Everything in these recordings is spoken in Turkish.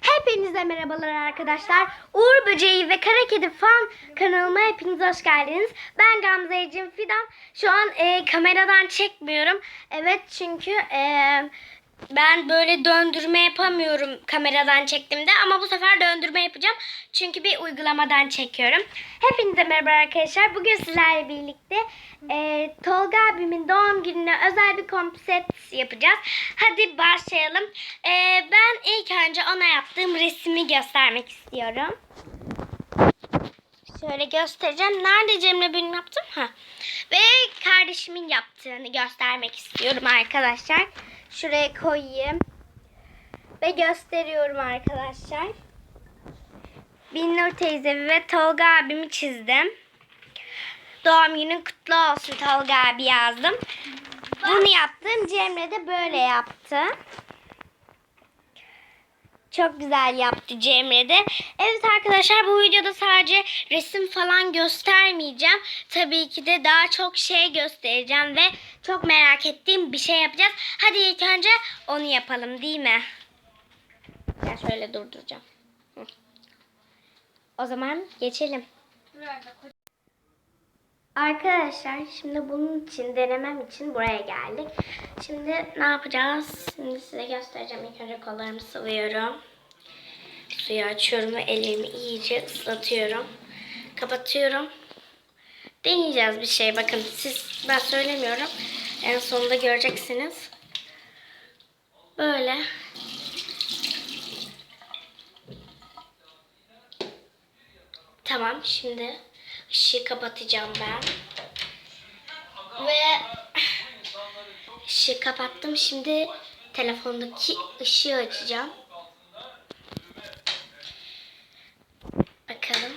Hepinize merhabalar arkadaşlar. Uğur Böceği ve Kara Kedi fan kanalıma hepiniz hoş geldiniz. Ben Gamze Ecin Fidan. Şu an e, kameradan çekmiyorum. Evet çünkü e, ben böyle döndürme yapamıyorum kameradan çektiğimde. Ama bu sefer döndürme yapacağım. Çünkü bir uygulamadan çekiyorum. Hepinize merhaba arkadaşlar. Bugün sizlerle birlikte e, Tolga abimin doğum gününe özel bir konsept yapacağız. Hadi başlayalım. E, ben ilk önce ona yaptığım resmi göstermek istiyorum. Şöyle göstereceğim. Nerede Cemre benim yaptım? Ha. Ve kardeşimin yaptığını göstermek istiyorum arkadaşlar. Şuraya koyayım. Ve gösteriyorum arkadaşlar. Binnur teyze ve Tolga abimi çizdim. Doğum günün kutlu olsun Tolga abi yazdım. Bunu yaptım. Cemre de böyle yaptı. Çok güzel yaptı Cemre de. Evet arkadaşlar bu videoda sadece resim falan göstermeyeceğim. Tabii ki de daha çok şey göstereceğim ve çok merak ettiğim bir şey yapacağız. Hadi ilk önce onu yapalım değil mi? Ya şöyle durduracağım. O zaman geçelim. Arkadaşlar şimdi bunun için denemem için buraya geldik. Şimdi ne yapacağız? Şimdi size göstereceğim. İlk önce kollarımı sıvıyorum. Suyu açıyorum ve elimi iyice ıslatıyorum. Kapatıyorum. Deneyeceğiz bir şey. Bakın siz ben söylemiyorum. En sonunda göreceksiniz. Böyle. Tamam şimdi ışığı kapatacağım ben. Ve ışığı kapattım. Şimdi telefondaki ışığı açacağım. Bakalım.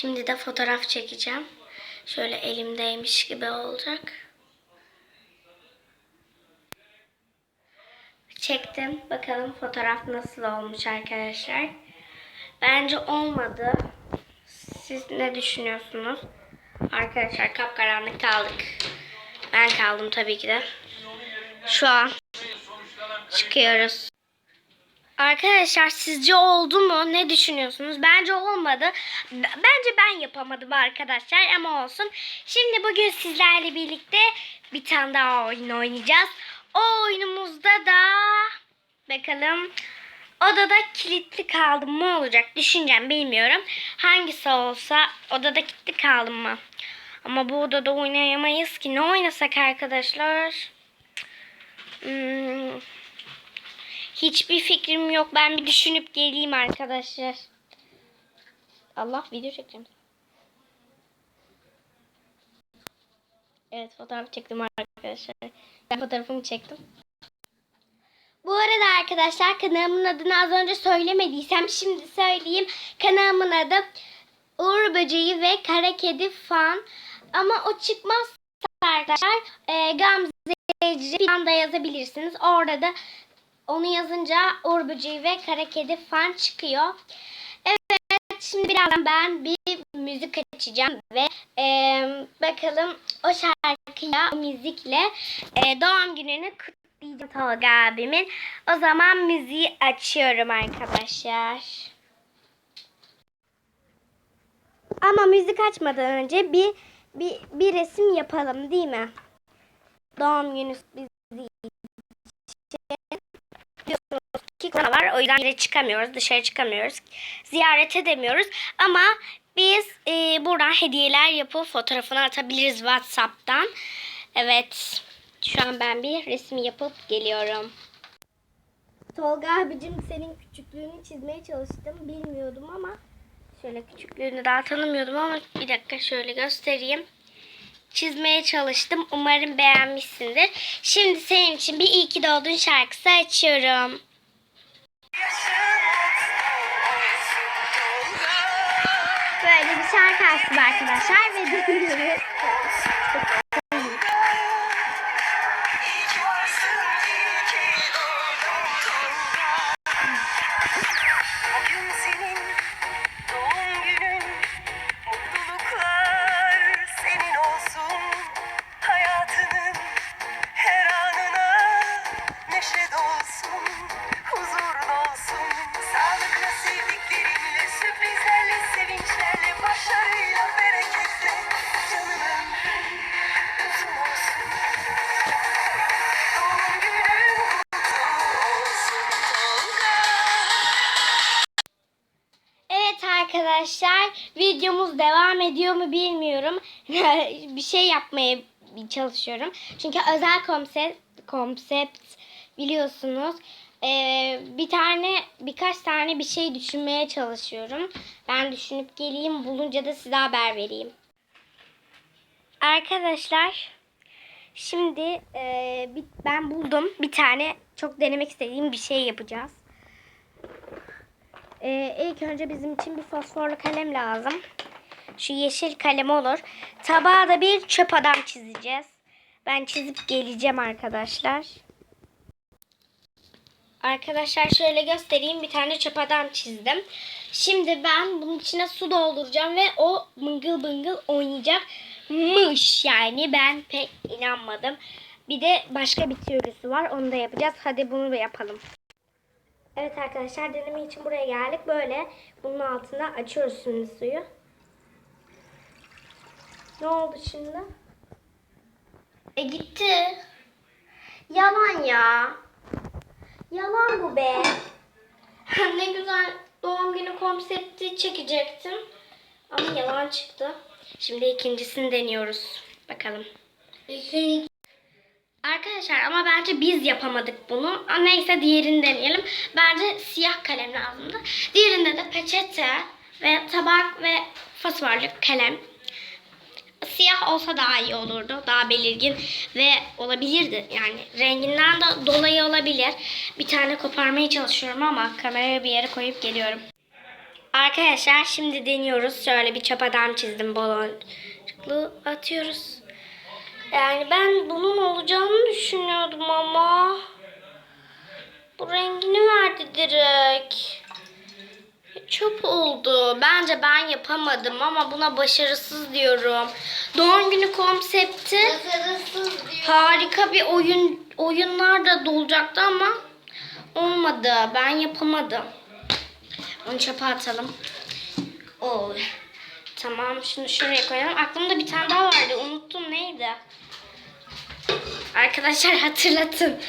Şimdi de fotoğraf çekeceğim. Şöyle elimdeymiş gibi olacak. Çektim. Bakalım fotoğraf nasıl olmuş arkadaşlar. Bence olmadı. Siz ne düşünüyorsunuz? Arkadaşlar kapkaranlık kaldık. Ben kaldım tabii ki de. Şu an çıkıyoruz. Arkadaşlar sizce oldu mu? Ne düşünüyorsunuz? Bence olmadı. Bence ben yapamadım arkadaşlar ama olsun. Şimdi bugün sizlerle birlikte bir tane daha oyun oynayacağız. O oyunumuzda da bakalım odada kilitli kaldım mı olacak düşüneceğim bilmiyorum. Hangisi olsa odada kilitli kaldım mı? Ama bu odada oynayamayız ki. Ne oynasak arkadaşlar? Hmm. Hiçbir fikrim yok. Ben bir düşünüp geleyim arkadaşlar. Allah video çekeceğim. Evet fotoğraf çektim arkadaşlar. Ben fotoğrafımı çektim. Bu arada arkadaşlar kanalımın adını az önce söylemediysem şimdi söyleyeyim. Kanalımın adı Uğur Böceği ve Kara Kedi Fan. Ama o çıkmazsa arkadaşlar e, Gamze Ecri bir anda yazabilirsiniz. Orada da onu yazınca Uğur ve Kara Kedi Fan çıkıyor. Evet şimdi birazdan ben bir müzik açacağım ve e, bakalım o şarkıyla o müzikle e, doğum gününü kutlayacağım Tolga abimin. O zaman müziği açıyorum arkadaşlar. Ama müzik açmadan önce bir bir, bir resim yapalım değil mi? Doğum günü bizi konu var. O yüzden çıkamıyoruz. Dışarı çıkamıyoruz. Ziyaret edemiyoruz. Ama biz e, buradan hediyeler yapıp fotoğrafını atabiliriz WhatsApp'tan. Evet. Şu an ben bir resim yapıp geliyorum. Tolga abicim senin küçüklüğünü çizmeye çalıştım. Bilmiyordum ama şöyle küçüklüğünü daha tanımıyordum ama bir dakika şöyle göstereyim çizmeye çalıştım. Umarım beğenmişsindir. Şimdi senin için bir iyi ki doğdun şarkısı açıyorum. Şarkı arkadaşlar ve dinliyoruz. arkadaşlar videomuz devam ediyor mu bilmiyorum. bir şey yapmaya çalışıyorum. Çünkü özel konsept, konsept biliyorsunuz. Ee, bir tane birkaç tane bir şey düşünmeye çalışıyorum. Ben düşünüp geleyim bulunca da size haber vereyim. Arkadaşlar şimdi e, ben buldum bir tane çok denemek istediğim bir şey yapacağız. Ee, ilk önce bizim için bir fosforlu kalem lazım. Şu yeşil kalem olur. Tabağa da bir çöp adam çizeceğiz. Ben çizip geleceğim arkadaşlar. Arkadaşlar şöyle göstereyim. Bir tane çöp adam çizdim. Şimdi ben bunun içine su dolduracağım ve o bıngıl bıngıl oynayacakmış. Yani ben pek inanmadım. Bir de başka bir teorisi var. Onu da yapacağız. Hadi bunu da yapalım. Evet arkadaşlar deneme için buraya geldik. Böyle bunun altına açıyoruz şimdi suyu. Ne oldu şimdi? E gitti. Yalan ya. Yalan bu be. ne güzel doğum günü konsepti çekecektim. Ama yalan çıktı. Şimdi ikincisini deniyoruz. Bakalım. Arkadaşlar ama bence biz yapamadık bunu. Neyse diğerini deneyelim. Bence siyah kalem lazımdı. Diğerinde de peçete ve tabak ve fosforlu kalem. Siyah olsa daha iyi olurdu. Daha belirgin ve olabilirdi. Yani renginden de dolayı olabilir. Bir tane koparmaya çalışıyorum ama kamerayı bir yere koyup geliyorum. Arkadaşlar şimdi deniyoruz. Şöyle bir çöp adam çizdim baloncuklu atıyoruz. Yani ben bunun olacağını düşünüyordum ama bu rengini verdi direkt. Çöp oldu. Bence ben yapamadım ama buna başarısız diyorum. Doğum günü konsepti harika bir oyun oyunlar da dolacaktı ama olmadı. Ben yapamadım. Onu çöpe atalım. Oo. Tamam şunu şuraya koyalım. Aklımda bir tane daha vardı. Arkadaşlar hatırlatın.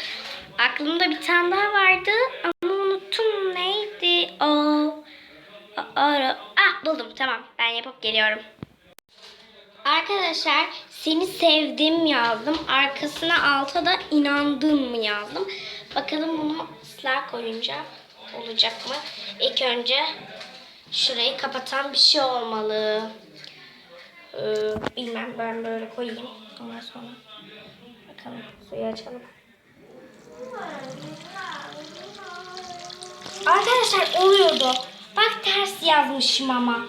Aklımda bir tane daha vardı ama unuttum neydi? O. Ah buldum tamam ben yapıp geliyorum. Arkadaşlar seni sevdim yazdım. Arkasına alta da inandım mı yazdım. Bakalım bunu ıslah koyunca olacak mı? İlk önce şurayı kapatan bir şey olmalı. Ee, bilmem ben böyle koyayım. Ondan sonra bakalım suyu açalım. Arkadaşlar oluyordu. Bak ters yazmışım ama.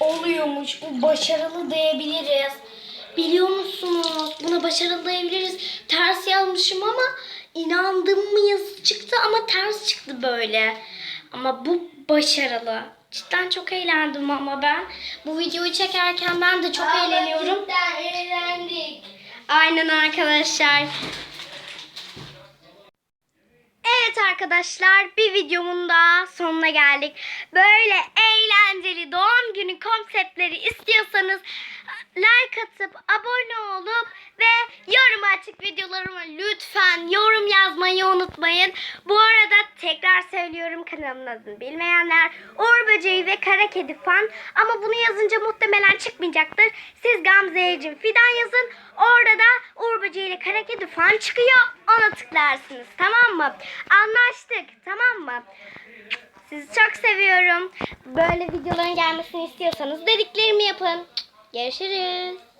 Oluyormuş. Bu başarılı diyebiliriz. Biliyor musunuz? Buna başarılı diyebiliriz. Ters yazmışım ama inandım mı yazı çıktı ama ters çıktı böyle. Ama bu başarılı. Cidden çok eğlendim ama ben. Bu videoyu çekerken ben de çok eğleniyorum. eğlendik. Aynen arkadaşlar. Evet arkadaşlar bir videomun daha sonuna geldik. Böyle eğlenceli doğum günü konseptleri istiyorsanız like atıp abone olup ve yorum açık videolarıma lütfen yorum yazmayı unutmayın. Bu arada tekrar söylüyorum kanalımın adını bilmeyenler 17 fan ama bunu yazınca muhtemelen çıkmayacaktır. Siz Gamze'cim Fidan yazın. Orada da Uğur ile Kara Kedi fan çıkıyor. Ona tıklarsınız tamam mı? Anlaştık tamam mı? Sizi çok seviyorum. Böyle videoların gelmesini istiyorsanız dediklerimi yapın. Görüşürüz.